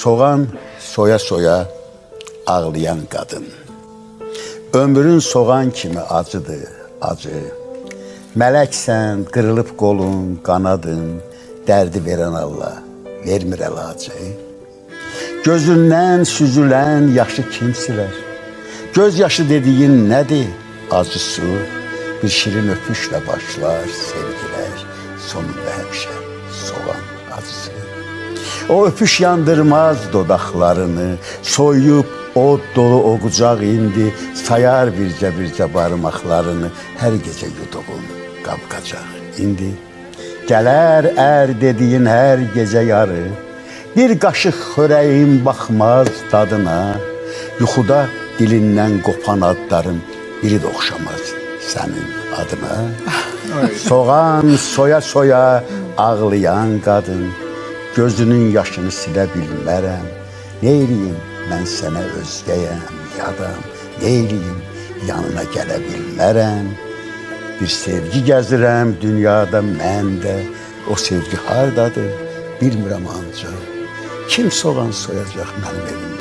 Soğan soya soya ağlayan kadın. Ömrün soğan kimi acıdır, acı. Mələksən, qırılıb qolun, qanadın, dərdi verən Allah vermir əlacı. Gözündən süzülən yaşı kim silər? Göz yaşı dediyin nədir? Acı su, bir şirin öpüşlə başlar sevgilər, sonunda həmişə soğan acısı. O öpüş yandırmaz dodaqlarını, soyub od dolu o qucaq indi, sayar bircə-bircə barmaqlarını, hər gecə yuduğun qapqacaq indi. Gələr ər dediyin hər gecə yarı, bir qaşıq xörəyin baxmaz dadına, yuxuda dilindən qopan adların biri də oxşamaz sənin adına. Soğan soya soya ağlayan qadın, gözünün yaşını silə bilmərəm. Neyliyim mən sənə özgəyəm, yadam. Neyliyim yanına gələ bilmərəm. Bir sevgi gəzirəm dünyada məndə. O sevgi hardadır? Bilmirəm ancaq. Kim soğan soyacaq mənim evimdə?